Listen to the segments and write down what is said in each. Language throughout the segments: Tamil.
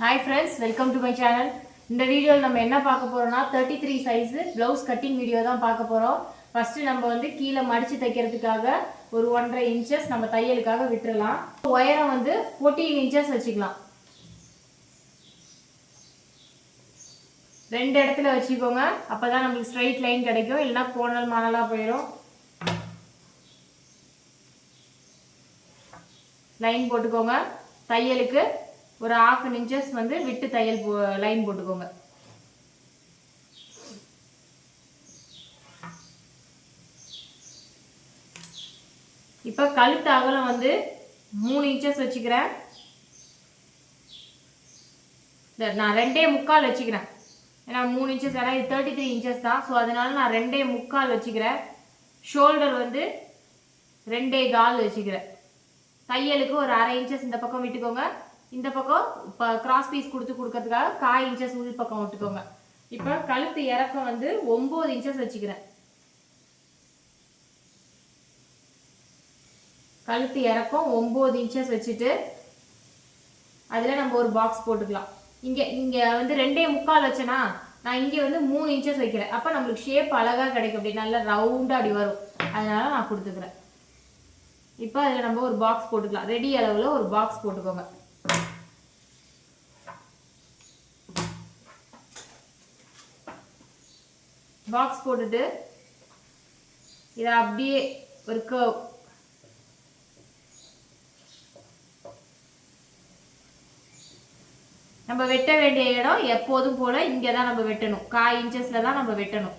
Hi friends welcome to my channel இந்த வீடியோவில் நம்ம என்ன பார்க்க போகிறோம்னா thirty three size blouse cutting video தான் பார்க்க போகிறோம் ஃபஸ்ட்டு நம்ம வந்து கீழே மடித்து தைக்கிறதுக்காக ஒரு ஒன்றரை இன்ச்சஸ் நம்ம தையலுக்காக விட்டுறலாம். உயரம் வந்து ஃபோர்டீன் இன்ச்சஸ் வச்சுக்கலாம். ரெண்டு இடத்துல வச்சுக்கோங்க. அப்போ தான் நம்மளுக்கு ஸ்ட்ரைட் லைன் கிடைக்கும். இல்லைன்னா கோணல் மணலாக போயிடும் லைன் போட்டுக்கோங்க. தையலுக்கு ஒரு ஆஃப் அன் இன்ச்சஸ் வந்து விட்டு தையல் போ லைன் போட்டுக்கோங்க. இப்போ கழுத்து அகலம் வந்து மூணு இன்ச்சஸ் வச்சுக்கிறேன். நான் ரெண்டே முக்கால் வச்சுக்கிறேன். ஏன்னா மூணு இன்ச்சஸ் ஏன்னா இது தேர்ட்டி த்ரீ இன்ச்சஸ் தான். ஸோ அதனால நான் ரெண்டே முக்கால் வச்சுக்கிறேன். ஷோல்டர் வந்து ரெண்டே கால் வச்சுக்கிறேன். தையலுக்கு ஒரு அரை இன்ச்சஸ் இந்த பக்கம் விட்டுக்கோங்க. இந்த பக்கம் இப்போ கிராஸ் பீஸ் கொடுத்து கொடுக்கறதுக்காக காய் இன்ச்சஸ் உள் பக்கம் விட்டுக்கோங்க இப்போ கழுத்து இறக்கம் வந்து ஒம்பது இன்ச்சஸ் வச்சுக்கிறேன். கழுத்து இறக்கம் ஒம்பது இன்ச்சஸ் வச்சுட்டு அதில் நம்ம ஒரு பாக்ஸ் போட்டுக்கலாம். இங்கே இங்கே வந்து ரெண்டே முக்கால் வச்சேனா நான் இங்கே வந்து மூணு இன்ச்சஸ் வைக்கிறேன். அப்போ நம்மளுக்கு ஷேப் அழகாக கிடைக்கும். அப்படி நல்லா ரவுண்டாக அப்படி வரும். அதனால நான் கொடுத்துக்கிறேன். இப்போ அதில் நம்ம ஒரு பாக்ஸ் போட்டுக்கலாம். ரெடி அளவில் ஒரு பாக்ஸ் போட்டுக்கோங்க. பாக்ஸ் போட்டுட்டு இதை அப்படியே ஒரு கர்வ் நம்ம வெட்ட வேண்டிய இடம் எப்போதும் போல இங்கே தான் நம்ம வெட்டணும். காய் இன்ச்சஸில் தான் நம்ம வெட்டணும்.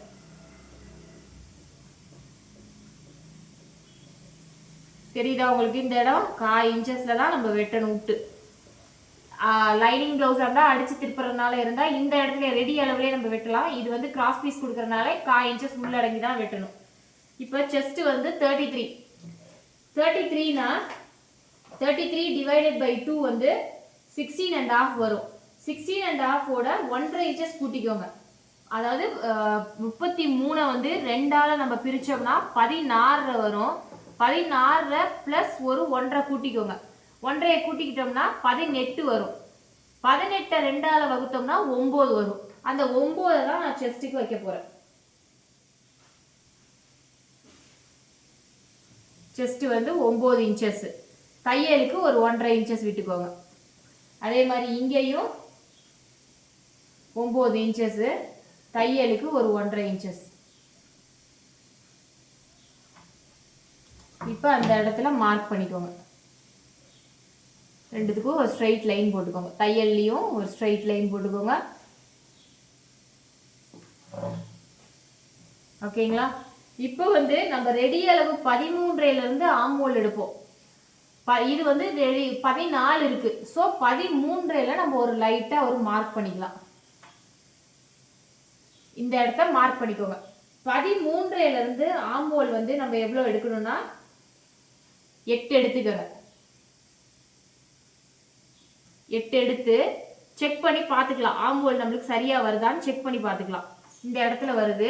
தெரியுதா உங்களுக்கு? இந்த இடம் காய் இன்ச்சஸில் தான் நம்ம வெட்டணும். விட்டு லைனிங் க்ளவுஸாக இருந்தால் அடித்து திருப்புறதுனால இருந்தால் இந்த இடத்துல ரெடி அளவுலேயே நம்ம வெட்டலாம். இது வந்து கிராஸ் பீஸ் கொடுக்கறதுனால கா இன்ச்சஸ் உள்ளடங்கி தான் வெட்டணும். இப்போ செஸ்ட்டு வந்து thirty three thirty த்ரீனா thirty three divided by two வந்து சிக்ஸ்டீன் அண்ட் ஆஃப் வரும். சிக்ஸ்டீன் அண்ட் ஆஃபோட ஒன்றரை இன்ச்சஸ் கூட்டிக்கோங்க. அதாவது முப்பத்தி மூணை வந்து ரெண்டால் நம்ம பிரித்தோம்னா பதினாறு வரும். பதினாறு ப்ளஸ் ஒரு ஒன்றரை கூட்டிக்கோங்க. ஒன்றையை கூட்டிக்கிட்டோம்னா பதினெட்டு வரும். பதினெட்டை ரெண்டால் வகுத்தோம்னா ஒம்பது வரும். அந்த ஒம்போதை தான் நான் செஸ்ட்டுக்கு வைக்க போகிறேன் செஸ்ட்டு வந்து ஒம்பது இன்ச்சஸ்ஸு தையலுக்கு ஒரு ஒன்றரை இன்ச்சஸ் விட்டுக்கோங்க. அதே மாதிரி இங்கேயும் ஒம்பது இன்ச்சஸ்ஸு தையலுக்கு ஒரு ஒன்றரை இன்ச்சஸ் இப்போ அந்த இடத்துல மார்க் பண்ணிக்கோங்க. ரெண்டுத்துக்கும் ஒரு ஸ்ட்ரைட் லைன் போட்டுக்கோங்க. தையல்லையும் ஒரு ஸ்ட்ரைட் லைன் போட்டுக்கோங்க. ஓகேங்களா இப்போ வந்து நம்ம ரெடி அளவு பதிமூன்றையிலேருந்து ஆம்போல் எடுப்போம். ப இது வந்து ரெடி பதினாலு இருக்குது ஸோ பதிமூன்றையில் நம்ம ஒரு லைட்டாக ஒரு மார்க் பண்ணிக்கலாம். இந்த இடத்த மார்க் பண்ணிக்கோங்க. பதிமூன்றையிலேருந்து ஆம்போல் வந்து நம்ம எவ்வளோ எடுக்கணும்னா எட்டு எடுத்துக்கோங்க. எட்டு எடுத்து செக் பண்ணி பார்த்துக்கலாம். ஆம்போல் நம்மளுக்கு சரியாக வருதான்னு செக் பண்ணி பார்த்துக்கலாம். இந்த இடத்துல வருது.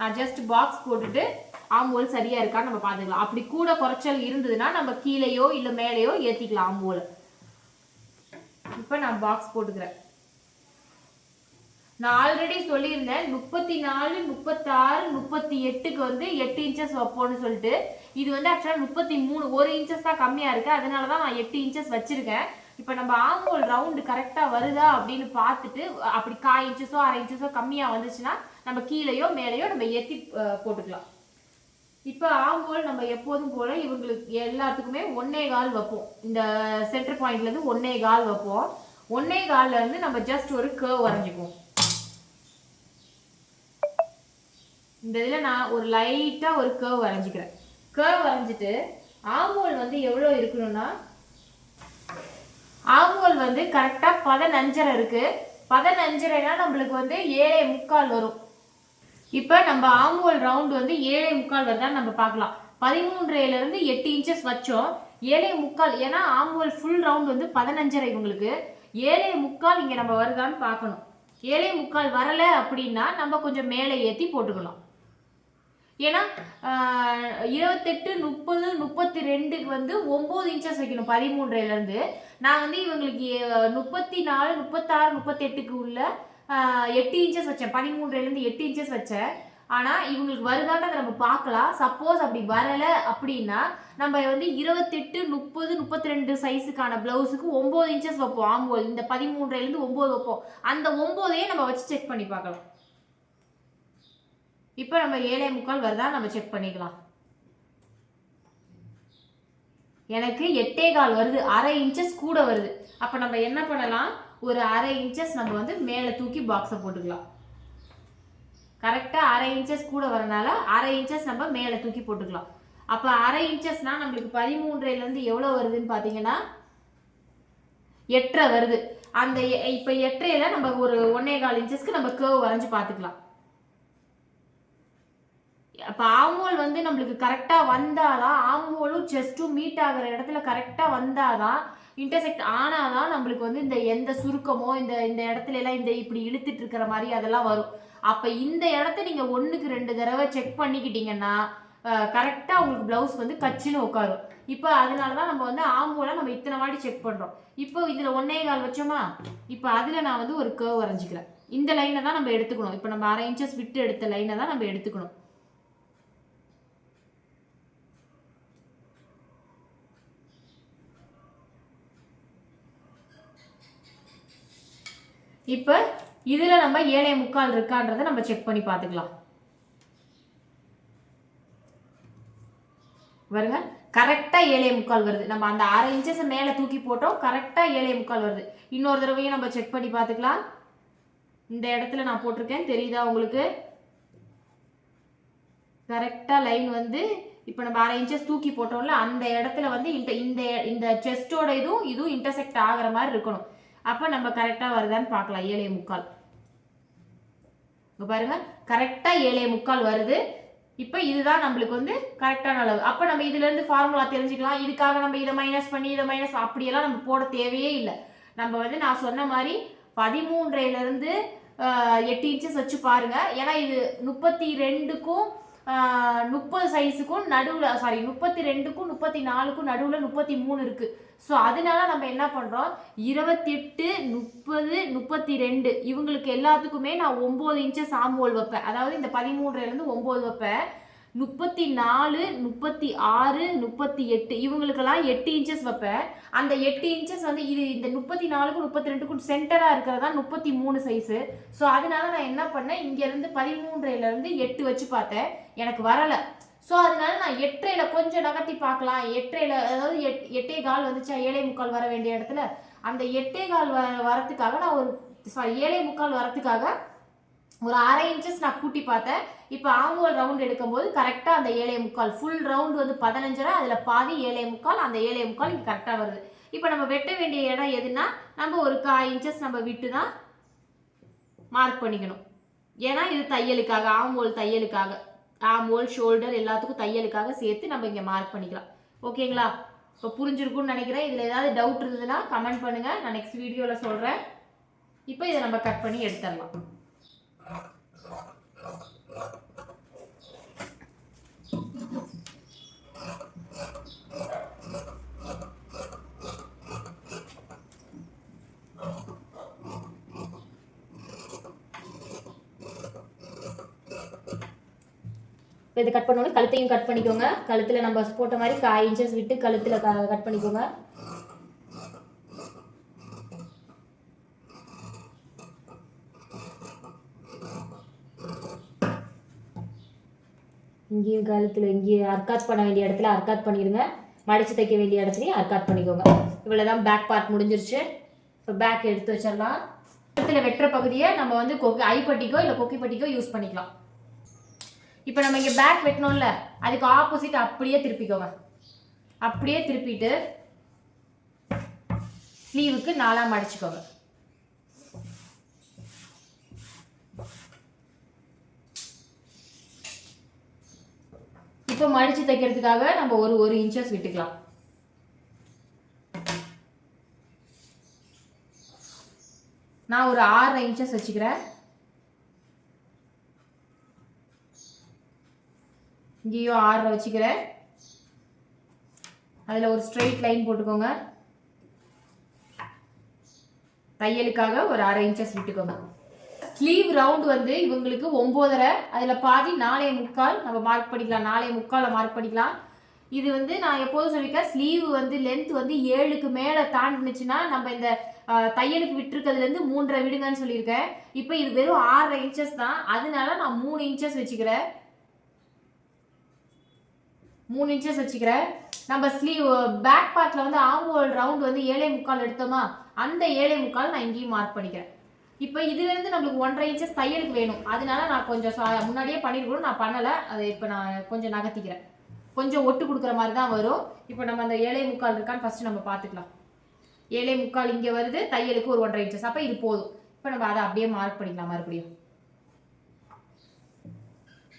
நான் ஜஸ்ட் பாக்ஸ் போட்டுட்டு ஆம்போல் சரியாக இருக்கான்னு நம்ம பார்த்துக்கலாம். அப்படி கூட குறைச்சல் இருந்ததுன்னா நம்ம கீழேயோ இல்லை மேலேயோ ஏற்றிக்கலாம் ஆம்போல் இப்போ நான் பாக்ஸ் போட்டுக்கிறேன். நான் ஆல்ரெடி சொல்லியிருந்தேன் முப்பத்தி நாலு முப்பத்தாறு முப்பத்தி எட்டுக்கு வந்து எட்டு இன்ச்சஸ் வைப்போம்னு சொல்லிட்டு. இது வந்து ஆக்சுவலாக முப்பத்தி மூணு ஒரு இன்ச்சஸ் தான் கம்மியாக இருக்குது அதனால தான் நான் எட்டு இன்ச்சஸ் வச்சுருக்கேன். இப்போ நம்ம ஆங்கோல் ரவுண்டு கரெக்டாக வருதா அப்படின்னு பார்த்துட்டு அப்படி காய் இன்ச்சஸோ அரை இன்ச்சஸோ கம்மியாக வந்துச்சுன்னா நம்ம கீழேயோ மேலேயோ நம்ம ஏற்றி போட்டுக்கலாம். இப்போ ஆங்கோல் நம்ம எப்போதும் போல இவங்களுக்கு எல்லாத்துக்குமே ஒன்னே கால் வைப்போம். இந்த சென்டர் பாயிண்ட்லேருந்து ஒன்னே கால் வைப்போம். ஒன்னே கால்ல இருந்து நம்ம ஜஸ்ட் ஒரு கேர்வ் வரைஞ்சிக்குவோம். இந்த இதில் நான் ஒரு லைட்டாக ஒரு கேர்வ் வரைஞ்சிக்கிறேன். கேர்வ் வரைஞ்சிட்டு ஆங்கோல் வந்து எவ்வளோ இருக்கணும்னா ஆங்கோல் வந்து கரெக்டாக பதினஞ்சரை இருக்குது பதினஞ்சரைனா நம்மளுக்கு வந்து ஏழே முக்கால் வரும். இப்போ நம்ம ஆங்கோல் ரவுண்ட் வந்து ஏழே முக்கால் வருதான்னு நம்ம பார்க்கலாம். பதிமூன்றையிலேருந்து எட்டு இன்ச்சஸ் வச்சோம். ஏழே முக்கால் ஏன்னா ஆங்கோல் ஃபுல் ரவுண்ட் வந்து பதினஞ்சரை இவங்களுக்கு. ஏழே முக்கால் இங்கே நம்ம வருதான்னு பார்க்கணும். ஏழே முக்கால் வரலை அப்படின்னா நம்ம கொஞ்சம் மேலே ஏற்றி போட்டுக்கலாம். ஏன்னா இருபத்தெட்டு முப்பது முப்பத்தி ரெண்டுக்கு வந்து ஒம்பது இன்ச்சஸ் வைக்கணும் பதிமூன்றுலேருந்து. நான் வந்து இவங்களுக்கு முப்பத்தி நாலு முப்பத்தாறு முப்பத்தெட்டுக்கு உள்ள எட்டு இன்ச்சஸ் வச்சேன். பதிமூன்றுலேருந்து எட்டு இன்ச்சஸ் வச்சேன். ஆனால் இவங்களுக்கு வருதான்றதை நம்ம பார்க்கலாம். சப்போஸ் அப்படி வரலை அப்படின்னா நம்ம வந்து இருபத்தெட்டு முப்பது முப்பத்தி ரெண்டு சைஸுக்கான ப்ளவுஸுக்கு ஒம்பது இன்ச்சஸ் வைப்போம். ஆம்போல் இந்த பதிமூன்றுலேருந்து ஒம்பது வைப்போம். அந்த ஒம்போதையே நம்ம வச்சு செக் பண்ணி பார்க்கலாம். இப்போ நம்ம ஏழே முக்கால் வருதா? நம்ம செக் பண்ணிக்கலாம். எனக்கு எட்டே கால் வருது. அரை இன்ச்சஸ் கூட வருது. அப்போ நம்ம என்ன பண்ணலாம்? ஒரு அரை இன்ச்சஸ் நம்ம வந்து மேலே தூக்கி பாக்ஸை போட்டுக்கலாம். கரெக்டாக அரை இன்ச்சஸ் கூட வரனால அரை இன்ச்சஸ் நம்ம மேலே தூக்கி போட்டுக்கலாம். அப்போ அரை இன்ச்சஸ்னா நம்மளுக்கு பதிமூன்றையிலேருந்து எவ்வளோ வருதுன்னு பார்த்தீங்கன்னா எட்டரை வருது. அந்த இப்போ எட்டரையில நம்ம ஒரு ஒன்னே கால் இன்ச்சஸ்க்கு நம்ம கேர்வ் வரைஞ்சி பார்த்துக்கலாம் அப்போ ஆம்போல் வந்து நம்மளுக்கு கரெக்டாக வந்தாதான் ஆம்போலும் செஸ்ட்டும் மீட் ஆகிற இடத்துல கரெக்டாக வந்தாதான் இன்டர்செக்ட் ஆனாதான் நம்மளுக்கு வந்து இந்த எந்த சுருக்கமோ இந்த இந்த இடத்துல எல்லாம் இந்த இப்படி இழுத்துட்டு இருக்கிற மாதிரி அதெல்லாம் வரும். அப்போ இந்த இடத்த நீங்கள் ஒன்றுக்கு ரெண்டு தடவை செக் பண்ணிக்கிட்டீங்கன்னா கரெக்டாக உங்களுக்கு ப்ளவுஸ் வந்து கச்சின்னு உட்காரும். இப்போ அதனால தான் நம்ம வந்து ஆம்போல நம்ம இத்தனை வாட்டி செக் பண்ணுறோம் இப்போ இதில் ஒன்னே கால் வச்சோமா? இப்போ அதில் நான் வந்து ஒரு கேர்வ் வரைஞ்சிக்கிறேன். இந்த லைனை தான் நம்ம எடுத்துக்கணும். இப்போ நம்ம அரை இன்ச்சஸ் விட்டு எடுத்த லைனை தான் நம்ம எடுத்துக்கணும். இப்போ இதில் நம்ம ஏழை முக்கால் இருக்கான்றதை நம்ம செக் பண்ணி பார்த்துக்கலாம். வருங்க. கரெக்டாக ஏழை முக்கால் வருது. நம்ம அந்த அரை இன்ச்சஸ் மேலே தூக்கி போட்டோம். கரெக்டாக ஏழை முக்கால் வருது. இன்னொரு தடவையும் நம்ம செக் பண்ணி பார்த்துக்கலாம். இந்த இடத்துல நான் போட்டிருக்கேன். தெரியுதா உங்களுக்கு? கரெக்டாக லைன் வந்து இப்போ நம்ம அரை இன்ச்சஸ் தூக்கி போட்டோம்ல அந்த இடத்துல வந்து இந்த இந்த இந்த செஸ்டோட இதுவும் இதுவும் இன்டர்செக்ட் ஆகிற மாதிரி இருக்கணும். அப்போ நம்ம கரெக்டாக வருதான்னு பார்க்கலாம். ஏழே முக்கால். இங்க பாருங்கள் கரெக்டாக ஏழே முக்கால் வருது. இப்போ இதுதான் நம்மளுக்கு வந்து கரெக்டான அளவு. அப்போ நம்ம இதுலேருந்து ஃபார்முலா தெரிஞ்சுக்கலாம். இதுக்காக நம்ம இதை மைனஸ் பண்ணி இதை மைனஸ் அப்படியெல்லாம் நம்ம போட தேவையே இல்லை. நம்ம வந்து நான் சொன்ன மாதிரி பதிமூன்றையிலேருந்து எட்டு இன்ச்சஸ் வச்சு பாருங்கள் ஏன்னா இது முப்பத்தி ரெண்டுக்கும் முப்பது சைஸுக்கும் நடுவில் சாரி முப்பத்தி ரெண்டுக்கும் முப்பத்தி நாலுக்கும் நடுவில் முப்பத்தி மூணு இருக்குது ஸோ அதனால நம்ம என்ன பண்ணுறோம் இருபத்தெட்டு முப்பது முப்பத்தி ரெண்டு இவங்களுக்கு எல்லாத்துக்குமே நான் ஒம்பது இன்ச்சஸ் ஆம்போல் வைப்பேன். அதாவது இந்த பதிமூன்றுலேருந்து ஒம்பது வைப்பேன். முப்பத்தி நாலு முப்பத்தி ஆறு முப்பத்தி எட்டு இவங்களுக்கெல்லாம் எட்டு இன்ச்சஸ் வைப்பேன். அந்த எட்டு இன்ச்சஸ் வந்து இது இந்த முப்பத்தி நாலுக்கும் முப்பத்தி ரெண்டுக்கும் சென்டராக இருக்கிறதா முப்பத்தி மூணு சைஸு. ஸோ அதனால நான் என்ன பண்ணேன்? இங்கேருந்து பதிமூன்றையிலேருந்து எட்டு வச்சு பார்த்தேன். எனக்கு வரலை. ஸோ அதனால நான் எட்டரையில கொஞ்சம் நகர்த்தி பார்க்கலாம். எட்டரையில அதாவது எட் எட்டே கால் வந்துச்சா? ஏழை முக்கால் வர வேண்டிய இடத்துல. அந்த எட்டே கால் வ வரத்துக்காக நான் ஒரு சாரி ஏழை முக்கால் வரத்துக்காக ஒரு அரை இன்ச்சஸ் நான் கூட்டி பார்த்தேன். இப்போ ஆங்குவல் ரவுண்ட் எடுக்கும்போது கரெக்டாக அந்த ஏழை முக்கால் ஃபுல் ரவுண்ட் வந்து பதினஞ்சரை அதில் பாதி ஏழை முக்கால் அந்த ஏழை முக்கால் இங்கே கரெக்டாக வருது. இப்போ நம்ம வெட்ட வேண்டிய இடம் எதுனா நம்ம ஒரு கா இன்ச்சஸ் நம்ம விட்டு தான் மார்க் பண்ணிக்கணும். ஏன்னா இது தையலுக்காக ஆம்போல் தையலுக்காக. ஆம் ஓல் ஷோல்டர் எல்லாத்துக்கும் தையலுக்காக சேர்த்து நம்ம இங்கே மார்க் பண்ணிக்கலாம். ஓகேங்களா இப்போ புரிஞ்சிருக்கும்னு நினைக்கிறேன். இதில் ஏதாவது டவுட் இருந்ததுன்னா கமெண்ட் பண்ணுங்கள் நான் நெக்ஸ்ட் வீடியோவில் சொல்கிறேன் இப்போ இதை நம்ம கட் பண்ணி எடுத்துடலாம். இப்போ இது கட் பண்ணோன்னே கழுத்தையும் கட் பண்ணிக்கோங்க. கழுத்தில் நம்ம போட்ட மாதிரி ஃபைவ் இன்ச்சஸ் விட்டு கழுத்தில் கட் பண்ணிக்கோங்க. இங்கேயும் கழுத்தில் இங்கேயும் அர்க்காத் பண்ண வேண்டிய இடத்துல அர்க்காத் பண்ணிடுங்க மடித்து தைக்க வேண்டிய இடத்துலையும் அர்க்காத் பண்ணிக்கோங்க. இவ்வளோ தான் பேக் பார்ட் முடிஞ்சிருச்சு. இப்போ பேக் எடுத்து வச்சிடலாம். கழுத்தில் வெட்டுற பகுதியை நம்ம வந்து கொக்கி ஐப்பட்டிக்கோ இல்லை கொக்கி பட்டிக்கோ யூஸ் பண்ணிக்கலாம். இப்போ நம்ம இங்கே பேக் வெட்டணும்ல அதுக்கு ஆப்போசிட் அப்படியே திருப்பிக்கோங்க. அப்படியே திருப்பிட்டு ஸ்லீவுக்கு நாலாக மடிச்சுக்கோங்க இப்போ மடிச்சு தைக்கிறதுக்காக நம்ம ஒரு ஒரு இன்ச்சஸ் விட்டுக்கலாம். நான் ஒரு ஆறரை இன்ச்சஸ் வச்சுக்கிறேன். இங்கேயும் ஆறரை வச்சுக்கிறேன். அதில் ஒரு ஸ்ட்ரெயிட் லைன் போட்டுக்கோங்க. தையலுக்காக ஒரு அரை இன்ச்சஸ் விட்டுக்கோங்க. ஸ்லீவ் ரவுண்ட் வந்து இவங்களுக்கு ஒம்போதரை அதில் பாதி நாலே முக்கால் நம்ம மார்க் பண்ணிக்கலாம். நாலே முக்காலை மார்க் பண்ணிக்கலாம். இது வந்து நான் எப்போதும் சொல்லியிருக்கேன் ஸ்லீவ் வந்து லென்த் வந்து ஏழுக்கு மேலே தாண்டினுச்சுன்னா நம்ம இந்த தையலுக்கு விட்டுருக்கிறதுலேருந்து மூன்றரை விடுங்கன்னு சொல்லியிருக்கேன். இப்போ இது வெறும் ஆறரை இன்ச்சஸ் தான். அதனால நான் மூணு இன்ச்சஸ் வச்சுக்கிறேன். மூணு இன்ச்சஸ் வச்சுக்கிறேன். நம்ம ஸ்லீவ் பேக் பார்ட்டில் வந்து ஆம்ஹோல் ரவுண்ட் வந்து ஏழை முக்கால் எடுத்தோமா? அந்த ஏழை முக்கால் நான் இங்கேயும் மார்க் பண்ணிக்கிறேன். இப்போ இதுலேருந்து நம்மளுக்கு ஒன்றரை இன்ச்சஸ் தையலுக்கு வேணும். அதனால நான் கொஞ்சம் சா- முன்னாடியே பண்ணிருக்கணும் நான் பண்ணலை. அதை இப்போ நான் கொஞ்சம் நகர்த்திக்கிறேன். கொஞ்சம் ஒட்டு கொடுக்குற மாதிரி தான் வரும். இப்போ நம்ம அந்த ஏழை முக்கால் இருக்கான்னு ஃபஸ்ட்டு நம்ம பார்த்துக்கலாம். ஏழை முக்கால் இங்கே வருது. தையலுக்கு ஒரு ஒன்றரை இன்ச்சஸ் அப்போ இது போதும். இப்போ நம்ம அதை அப்படியே மார்க் பண்ணிக்கலாம் மறுபடியும்.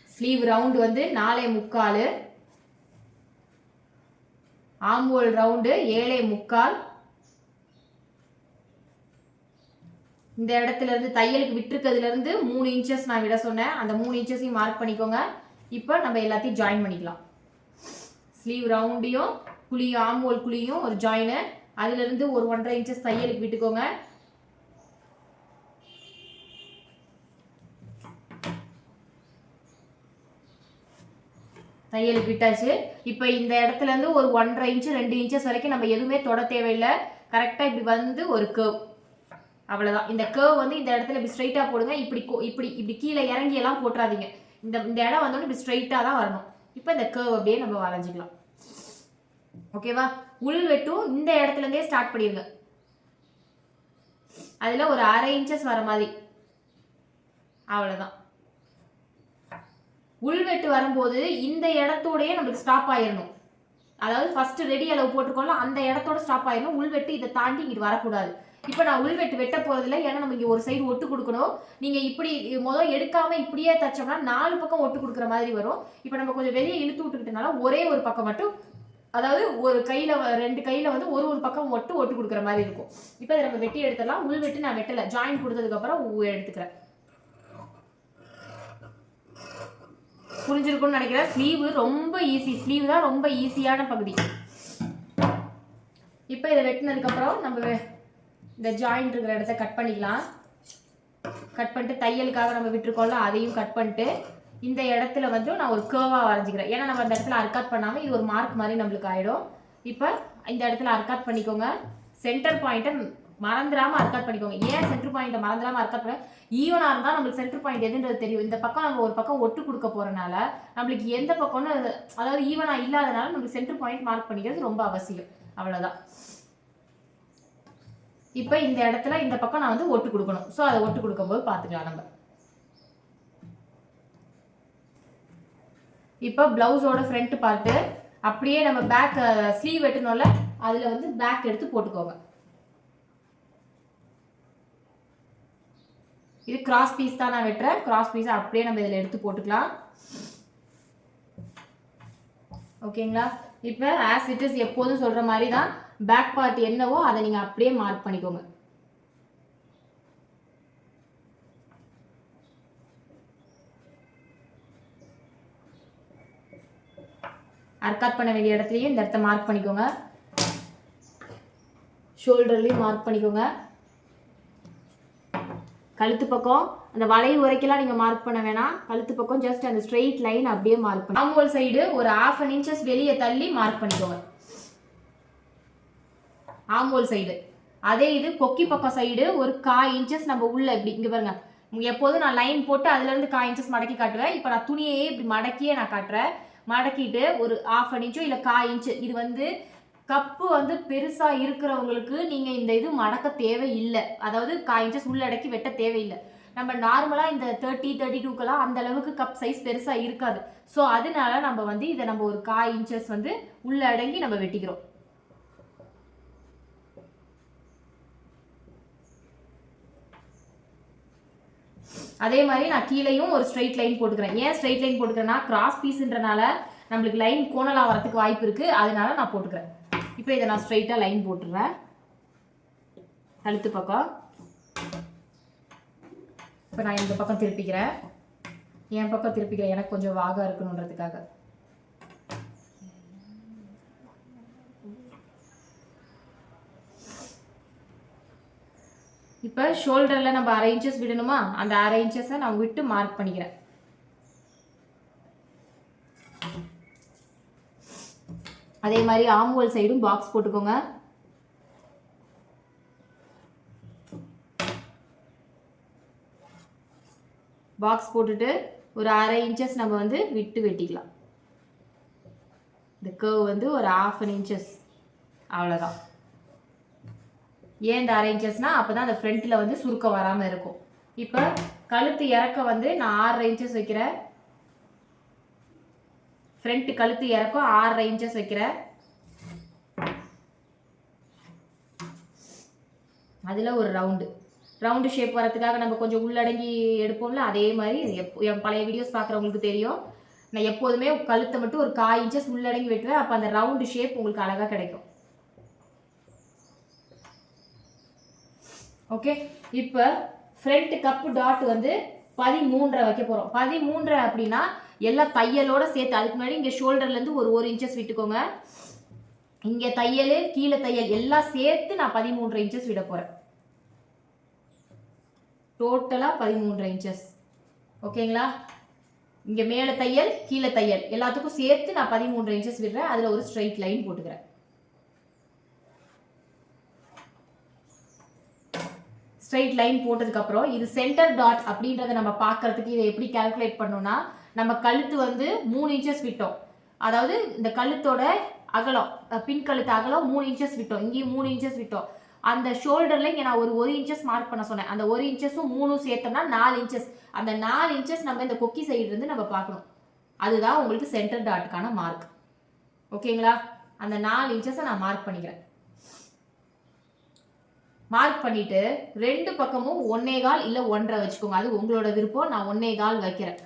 ஸ்லீவ் ரவுண்டு வந்து நாலே முக்கால். ஆம்போல் ரவுண்டு ஏழே முக்கால். இந்த இடத்துல இருந்து தையலுக்கு விட்டுருக்கிறதுல இருந்து மூணு இன்ச்சஸ் நான் விட சொன்னேன். அந்த மூணு இன்ச்சஸையும் மார்க் பண்ணிக்கோங்க. இப்போ நம்ம எல்லாத்தையும் ஜாயின் பண்ணிக்கலாம். ஸ்லீவ் ரவுண்டையும் குழியும் ஆம்போல் குழியும் ஒரு ஜாயினு அதுலேருந்து ஒரு ஒன்றரை இன்ச்சஸ் தையலுக்கு விட்டுக்கோங்க. தையலுக்கு விட்டாச்சு. இப்போ இந்த இடத்துலேருந்து ஒரு ஒன்றரை இன்ச்சு ரெண்டு இன்ச்சஸ் வரைக்கும் நம்ம எதுவுமே தொட தேவையில்லை. கரெக்டாக இப்படி வந்து ஒரு கேர்வ் அவ்வளோதான் இந்த கேர்வ் வந்து இந்த இடத்துல இப்படி ஸ்ட்ரைட்டாக போடுங்க. இப்படி கோ- இப்படி இப்படி கீழே இறங்கி எல்லாம் போட்டுறாதீங்க. இந்த இந்த இடம் வந்தோடனே இப்படி ஸ்ட்ரைட்டாக தான் வரணும். இப்போ இந்த கேர்வ் அப்படியே நம்ம வரைஞ்சிக்கலாம். ஓகேவா உள் வெட்டும் இந்த இடத்துலேருந்தே ஸ்டார்ட் பண்ணிடுங்க அதில் ஒரு அரை இன்ச்சஸ் வர மாதிரி. அவ்வளோதான் உள்வெட்டு வரும்போது இந்த இடத்தோடயே நம்மளுக்கு ஸ்டாப் ஆயிடணும் அதாவது ஃபர்ஸ்ட் ரெடி அளவு போட்டிருக்கோம்ல அந்த இடத்தோட ஸ்டாப் ஆயிடணும் உள்வெட்டு இதை தாண்டி இங்கிட்டு வரக்கூடாது. இப்போ நான் உள்வெட்டு வெட்ட போகிறதில்ல ஏன்னா நம்ம இங்கே ஒரு சைடு ஒட்டு கொடுக்கணும். நீங்கள் இப்படி முதல் எடுக்காமல் இப்படியே தச்சோம்னா நாலு பக்கம் ஒட்டு கொடுக்குற மாதிரி வரும். இப்போ நம்ம கொஞ்சம் வெளியே இழுத்து விட்டுக்கிட்டனால ஒரே ஒரு பக்கம் மட்டும் அதாவது ஒரு கையில் வ- ரெண்டு கையில் வந்து ஒரு ஒரு பக்கம் ஒட்டு ஒட்டு கொடுக்குற மாதிரி இருக்கும். இப்போ இதை நம்ம வெட்டி எடுத்துடலாம். உள் வெட்டு நான் வெட்டலை. ஜாயின் கொடுத்ததுக்கப்புறம் எடுத்துக்கிறேன். புரிஞ்சிருக்கும்னு நினைக்கிறேன். ஸ்லீவ் ரொம்ப ஈஸி ஸ்லீவ் தான் ரொம்ப ஈஸியான பகுதி. இப்போ இதை வெட்டினதுக்கப்புறம் நம்ம இந்த ஜாயிண்ட் இருக்கிற இடத்த கட் பண்ணிக்கலாம். கட் பண்ணிட்டு தையலுக்காக நம்ம விட்டுருக்கோம்ல அதையும் கட் பண்ணிட்டு இந்த இடத்துல வந்து நான் ஒரு கேர்வாக வரைஞ்சிக்கிறேன். ஏன்னா நம்ம அந்த இடத்துல அர்க்காட் பண்ணாமல் இது ஒரு மார்க் மாதிரி நம்மளுக்கு ஆகிடும் இப்போ இந்த இடத்துல அர்க்காட் பண்ணிக்கோங்க. சென்டர் பாயிண்ட்டை மறந்துடாமல் அர்க்காட் பண்ணிக்கோங்க. ஏன் சென்டர் பாயிண்ட்டை மறந்துடாமல் அர்க்காட் பண்ண ஈவனாக இருந்தால் நம்மளுக்கு சென்டர் பாயிண்ட் எதுன்றது தெரியும். இந்த பக்கம் நம்ம ஒரு பக்கம் ஒட்டு கொடுக்க போகிறனால நம்மளுக்கு எந்த பக்கம்னு அதாவது ஈவனாக இல்லாதனால நம்மளுக்கு சென்டர் பாயிண்ட் மார்க் பண்ணிக்கிறது ரொம்ப அவசியம். அவ்வளோதான் இப்போ இந்த இடத்துல இந்த பக்கம் நான் வந்து ஒட்டு கொடுக்கணும். ஸோ அதை ஒட்டு கொடுக்கும்போது பார்த்துக்கலாம் நம்ம. இப்போ ப்ளவுஸோட ஃப்ரண்ட் பார்ட்டு அப்படியே நம்ம பேக் ஸ்லீவ் வெட்டணும்ல அதில் வந்து பேக் எடுத்து போட்டுக்கோங்க. இது கிராஸ் பீஸ் தான் நான் வெட்டுறேன். கிராஸ் பீஸை அப்படியே நம்ம இதில் எடுத்து போட்டுக்கலாம். ஓகேங்களா இப்போ ஆஸ் இட் இஸ் எப்போதும் சொல்கிற மாதிரி தான் பேக் பார்ட் என்னவோ அதை நீங்கள் அப்படியே மார்க் பண்ணிக்கோங்க. அர்க்காட் பண்ண வேண்டிய இடத்துலையும் இந்த இடத்த மார்க் பண்ணிக்கோங்க. ஷோல்டர்லையும் மார்க் பண்ணிக்கோங்க. கழுத்து பக்கம் அந்த வளைவு உரைக்கெல்லாம் நீங்கள் மார்க் பண்ண வேணாம். கழுத்து பக்கம் ஜஸ்ட் அந்த ஸ்ட்ரெயிட் லைன் அப்படியே மார்க் பண்ணி ஆங்கோல் சைடு ஒரு ஹாஃப் அன் இன்ச்சஸ் வெளியே தள்ளி மார்க் பண்ணிக்கோங்க. ஆங்கோல் சைடு அதே இது கொக்கி பக்கம் சைடு ஒரு காய் இன்ச்சஸ் நம்ம உள்ள இப்படி இங்கே பாருங்க. எப்போதும் நான் லைன் போட்டு அதுலேருந்து காய் இன்ச்சஸ் மடக்கி காட்டுவேன். இப்போ நான் துணியையே இப்படி மடக்கியே நான் காட்டுறேன். மடக்கிட்டு ஒரு ஹாஃப் அன் இன்ச்சோ இல்லை காய் இன்ச்சு இது வந்து கப்பு வந்து பெருசாக இருக்கிறவங்களுக்கு நீங்கள் இந்த இது மடக்க தேவையில்லை. அதாவது காய் இன்ச்சஸ் உள்ளடக்கி வெட்ட தேவையில்லை. நம்ம நார்மலாக இந்த தேர்ட்டி தேர்ட்டி டூக்கெல்லாம் அந்த அளவுக்கு கப் சைஸ் பெருசாக இருக்காது. ஸோ அதனால நம்ம வந்து இதை நம்ம ஒரு காய் இன்ச்சஸ் வந்து உள்ளடங்கி நம்ம வெட்டிக்கிறோம். அதே மாதிரி நான் கீழேயும் ஒரு ஸ்ட்ரைட் லைன் போட்டுக்கிறேன். ஏன் ஸ்ட்ரைட் லைன் போட்டுக்கிறேன்னா கிராஸ் பீஸ்ன்றனால நம்மளுக்கு லைன் கோணலாக வரத்துக்கு வாய்ப்பு இருக்குது அதனால நான் போட்டுக்கிறேன். இப்போ இதை நான் ஸ்ட்ரைட்டாக லைன் போட்டுடுறேன் கழுத்து பக்கம். இப்போ நான் இந்த பக்கம் திருப்பிக்கிறேன். என் பக்கம் திருப்பிக்கிறேன் எனக்கு கொஞ்சம் வாகம் இருக்கணுன்றதுக்காக. இப்போ ஷோல்டரில் நம்ம அரை இன்ச்சஸ் விடணுமா? அந்த அரை இன்ச்சஸை நான் விட்டு மார்க் பண்ணிக்கிறேன். அதே மாதிரி ஆம்ஹோல் சைடும் பாக்ஸ் போட்டுக்கோங்க. பாக்ஸ் போட்டுட்டு ஒரு அரை இன்ச்சஸ் நம்ம வந்து விட்டு வெட்டிக்கலாம். இந்த கர்வ் வந்து ஒரு ஆஃப் அன் இன்ச்சஸ் அவ்வளோதான் ஏன் இந்த அரை இன்ச்சஸ்னால் அப்போ தான் அந்த ஃப்ரண்ட்டில் வந்து சுருக்கம் வராமல் இருக்கும். இப்போ கழுத்து இறக்க வந்து நான் ஆறரை இன்ச்சஸ் வைக்கிறேன். ஃப்ரண்ட் கழுத்து இறக்கம் ஆறரை இன்ச்சஸ் வைக்கிறேன் அதில் ஒரு ரவுண்டு ரவுண்டு ஷேப் வரதுக்காக நம்ம கொஞ்சம் உள்ளடங்கி எடுப்போம்ல அதே மாதிரி எப்போ என் பழைய வீடியோஸ் பார்க்குறவங்களுக்கு தெரியும். நான் எப்போதுமே கழுத்தை மட்டும் ஒரு காய் இன்ச்சஸ் உள்ளடங்கி வெட்டுவேன் அப்போ அந்த ரவுண்டு ஷேப் உங்களுக்கு அழகாக கிடைக்கும். ஓகே இப்போ ஃப்ரண்ட் கப்பு டாட் வந்து பதிமூன்றரை வைக்க போகிறோம் பதிமூன்றரை அப்படின்னா எல்லா தையலோட சேர்த்து அதுக்கு முன்னாடி இங்கே ஷோல்டர்லேருந்து ஒரு ஒரு இன்ச்சஸ் விட்டுக்கோங்க. இங்கே தையல் கீழே தையல் எல்லாம் சேர்த்து நான் பதிமூன்றரை இன்ச்சஸ் விட போகிறேன் டோட்டலாக பதிமூன்றரை இன்ச்சஸ் ஓகேங்களா இங்கே மேலே தையல் கீழே தையல் எல்லாத்துக்கும் சேர்த்து நான் பதிமூன்றரை இன்ச்சஸ் விடுறேன். அதில் ஒரு ஸ்ட்ரைட் லைன் போட்டுக்கிறேன். ஸ்ட்ரைட் லைன் போட்டதுக்கப்புறம் இது சென்டர் டாட் அப்படின்றத நம்ம பார்க்கறதுக்கு இதை எப்படி கால்குலேட் பண்ணோம்னா நம்ம கழுத்து வந்து மூணு இன்ச்சஸ் விட்டோம். அதாவது இந்த கழுத்தோட அகலம் பின் கழுத்து அகலம் மூணு இன்ச்சஸ் விட்டோம். இங்கேயும் மூணு இன்ச்சஸ் விட்டோம். அந்த ஷோல்டர்ல இங்கே நான் ஒரு ஒரு இன்ச்சஸ் மார்க் பண்ண சொன்னேன். அந்த ஒரு இன்ச்சஸும் மூணும் சேர்த்தோம்னா நாலு இன்ச்சஸ் அந்த நாலு இன்ச்சஸ் நம்ம இந்த கொக்கி சைடு இருந்து நம்ம பார்க்கணும். அதுதான் உங்களுக்கு சென்டர் டாட்டுக்கான மார்க் ஓகேங்களா? அந்த நாலு இன்ச்சஸை நான் மார்க் பண்ணிக்கிறேன். மார்க் பண்ணிட்டு ரெண்டு பக்கமும் ஒன்னே கால் இல்லை ஒன்றரை வச்சுக்கோங்க. அது உங்களோட விருப்பம். நான் ஒன்னே கால் வைக்கிறேன்.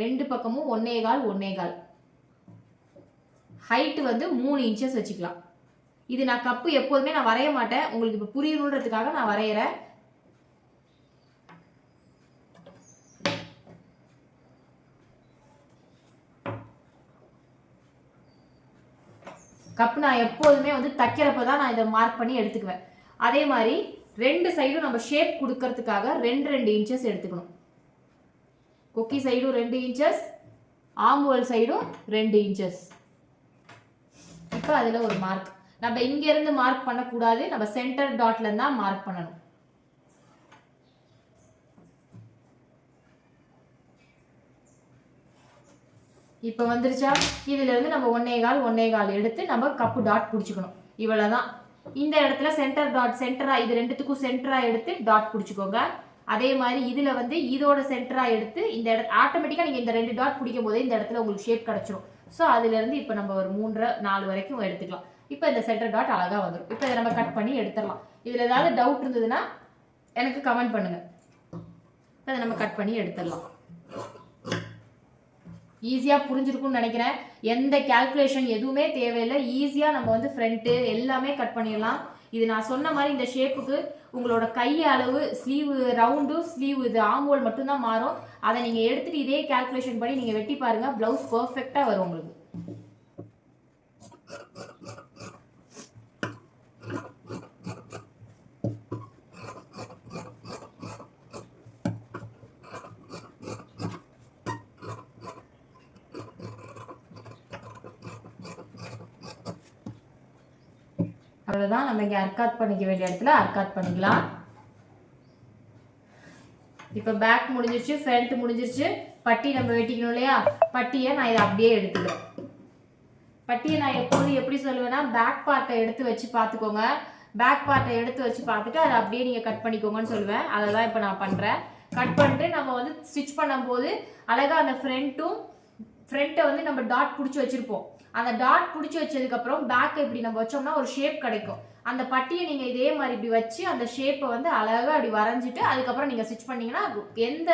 ரெண்டு பக்கமும் ஒன்னே கால் ஒன்னே கால். ஹைட்டு வந்து மூணு இன்ச்சஸ் வச்சுக்கலாம். இது நான் கப்பு எப்போதுமே நான் வரைய மாட்டேன். உங்களுக்கு இப்போ புரியணுன்றதுக்காக நான் வரைகிறேன் கப் நான் எப்போதுமே வந்து தைக்கிறப்ப தான் நான் இதை மார்க் பண்ணி எடுத்துக்குவேன். அதே மாதிரி ரெண்டு சைடும் நம்ம ஷேப் கொடுக்கறதுக்காக ரெண்டு ரெண்டு இன்ச்சஸ் எடுத்துக்கணும். கொக்கி சைடும் ரெண்டு இன்ச்சஸ் ஆம்புவல் சைடும் ரெண்டு இன்ச்சஸ் இப்போ அதில் ஒரு மார்க் நம்ம இங்கேருந்து மார்க் பண்ணக்கூடாது. நம்ம சென்டர் டாட்ல தான் மார்க் பண்ணணும். இப்போ வந்துருச்சா? இதுல இருந்து நம்ம ஒன்னே கால் ஒன்னே கால் எடுத்து நம்ம கப்பு டாட் பிடிச்சிக்கணும். இவ்வளவுதான். இந்த இடத்துல சென்டர் டாட் சென்டரா இது ரெண்டுத்துக்கும் சென்டரா எடுத்து டாட் பிடிச்சிக்கோங்க. அதே மாதிரி இதில் வந்து இதோட சென்டராக எடுத்து இந்த இடத்துல ஆட்டோமேட்டிக்காக நீங்கள் இந்த ரெண்டு டாட் பிடிக்கும் போதே இந்த இடத்துல உங்களுக்கு ஷேப் கிடச்சிரும். ஸோ அதுலேருந்து இப்போ நம்ம ஒரு மூன்றரை நாலு வரைக்கும் எடுத்துக்கலாம். இப்போ இந்த சென்டர் டாட் அழகாக வந்துடும் இப்போ இதை நம்ம கட் பண்ணி எடுத்துடலாம். இதில் ஏதாவது டவுட் இருந்ததுன்னா எனக்கு கமெண்ட் பண்ணுங்கள் இப்போ இதை நம்ம கட் பண்ணி எடுத்துடலாம். ஈஸியாக புரிஞ்சிருக்கும்னு நினைக்கிறேன். எந்த கால்குலேஷன் எதுவுமே தேவையில்லை. ஈஸியாக நம்ம வந்து ஃப்ரண்ட்டு எல்லாமே கட் பண்ணிடலாம். இது நான் சொன்ன மாதிரி இந்த ஷேப்புக்கு உங்களோட கை அளவு ஸ்லீவ் ரவுண்டு ஸ்லீவ் இது ஆம்போல் மட்டும்தான் மாறும். அதை நீங்கள் எடுத்துகிட்டு இதே கால்குலேஷன் பண்ணி நீங்கள் வெட்டி பாருங்கள் ப்ளவுஸ் பர்ஃபெக்டாக வரும் உங்களுக்கு. அவ்வளோதான் நம்ம இங்கே அர்க்காத் பண்ணிக்க வேண்டிய இடத்துல அர்க்காத் பண்ணிக்கலாம். இப்போ பேக் முடிஞ்சிருச்சு ஃப்ரண்ட் முடிஞ்சிருச்சு. பட்டி நம்ம வெட்டிக்கணும் இல்லையா? பட்டியை நான் இதை அப்படியே எடுத்துக்கிறேன். பட்டியை நான் எப்போதும் எப்படி சொல்லுவேன்னா பேக் பார்ட்டை எடுத்து வச்சு பார்த்துக்கோங்க. பேக் பார்ட்டை எடுத்து வச்சு பார்த்துட்டு அதை அப்படியே நீங்கள் கட் பண்ணிக்கோங்கன்னு சொல்லுவேன். அதை தான் இப்போ நான் பண்ணுறேன் கட் பண்ணிட்டு நம்ம வந்து ஸ்டிச் பண்ணும்போது அழகாக அந்த ஃப்ரண்ட்டும் ஃப்ரண்ட்டை வந்து நம்ம டாட் பிடிச்சி வச்சுருப்போம். அந்த டாட் பிடிச்சி வச்சதுக்கப்புறம் பேக்கை இப்படி நம்ம வச்சோம்னா ஒரு ஷேப் கிடைக்கும். அந்த பட்டியை நீங்கள் இதே மாதிரி இப்படி வச்சு அந்த ஷேப்பை வந்து அழகாக அப்படி வரைஞ்சிட்டு அதுக்கப்புறம் நீங்கள் ஸ்டிச் பண்ணிங்கன்னா எந்த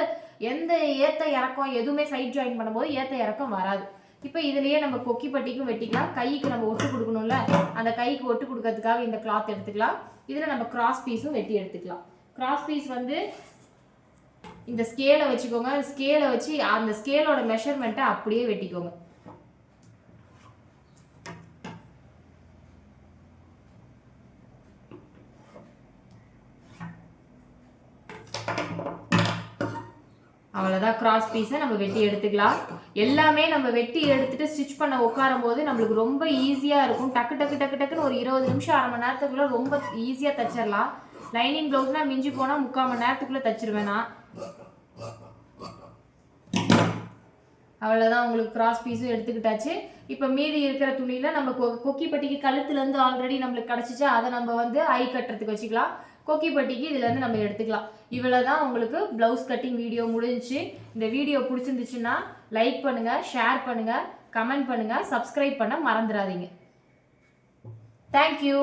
எந்த ஏத்த இறக்கம் எதுவுமே சைட் ஜாயின் பண்ணும்போது ஏத்த இறக்கம் வராது. இப்போ இதுலேயே நம்ம கொக்கி பட்டிக்கும் வெட்டிக்கலாம். கைக்கு நம்ம ஒட்டு கொடுக்கணும்ல. அந்த கைக்கு ஒட்டு கொடுக்கறதுக்காக இந்த கிளாத் எடுத்துக்கலாம். இதில் நம்ம கிராஸ் பீஸும் வெட்டி எடுத்துக்கலாம். கிராஸ் பீஸ் வந்து இந்த ஸ்கேலை வச்சுக்கோங்க. ஸ்கேலை வச்சு அந்த ஸ்கேலோட மெஷர்மெண்ட்டை அப்படியே வெட்டிக்கோங்க. அவ்வளோதான் கிராஸ் பீஸை நம்ம வெட்டி எடுத்துக்கலாம். எல்லாமே நம்ம வெட்டி எடுத்துட்டு ஸ்டிச் பண்ண உட்காரும் போது நம்மளுக்கு ரொம்ப ஈஸியாக இருக்கும். டக்கு டக்கு டக்கு டக்குன்னு ஒரு இருபது நிமிஷம் அரை மணி நேரத்துக்குள்ளே ரொம்ப ஈஸியாக தைச்சிடலாம் லைனிங் ப்ளவுஸ்னால் மிஞ்சி போனால் முக்கால் மணி நேரத்துக்குள்ளே தைச்சிருவேன் நான். அவ்வளோதான் உங்களுக்கு கிராஸ் பீஸும் எடுத்துக்கிட்டாச்சு. இப்போ மீதி இருக்கிற துணியில் நம்ம கொ கொக்கிப்பட்டிக்கு கழுத்துலேருந்து ஆல்ரெடி நம்மளுக்கு கிடச்சிச்சு அதை நம்ம வந்து ஐ கட்டுறதுக்கு வச்சுக்கலாம். கொக்கிப்பட்டிக்கு இதுலேருந்து நம்ம எடுத்துக்கலாம். இவ்வளோ தான் உங்களுக்கு ப்ளவுஸ் கட்டிங் வீடியோ முடிஞ்சிச்சு. இந்த வீடியோ பிடிச்சிருந்துச்சுன்னா லைக் பண்ணுங்கள் ஷேர் பண்ணுங்கள் கமெண்ட் பண்ணுங்கள் சப்ஸ்கிரைப் பண்ண மறந்துடாதீங்க. Thank you